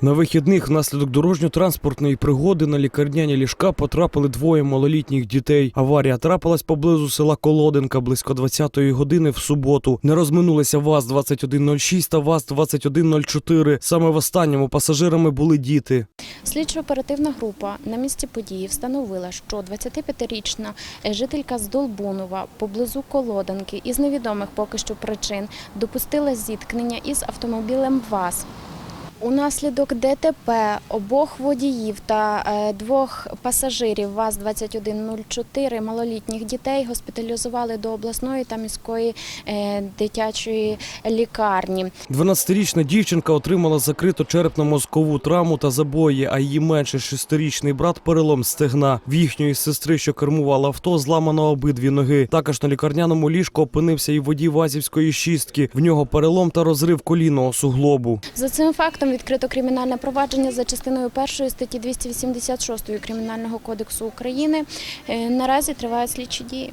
На вихідних внаслідок дорожньо-транспортної пригоди на лікарняні ліжка потрапили двоє малолітніх дітей. Аварія трапилась поблизу села Колоденка близько 20-ї години в суботу. Не розминулися ВАЗ-2106 та ВАЗ-2104. Саме в останньому пасажирами були діти. Слідчо-оперативна група на місці події встановила, що 25-річна жителька з Долбунова поблизу Колоданки із невідомих поки що причин допустила зіткнення із автомобілем ВАЗ. Унаслідок ДТП обох водіїв та е, двох пасажирів ВАЗ-2104 малолітніх дітей госпіталізували до обласної та міської е, дитячої лікарні. 12-річна дівчинка отримала закриту черепно-мозкову травму та забої, а її менший шестирічний брат перелом стегна. В їхньої сестри, що кермувала авто, зламано обидві ноги. Також на лікарняному ліжку опинився і водій Вазівської шістки. В нього перелом та розрив колінного суглобу. За цим фактом відкрито кримінальне провадження за частиною першої статті 286 Кримінального кодексу України. Е, Наразі тривають слідчі дії.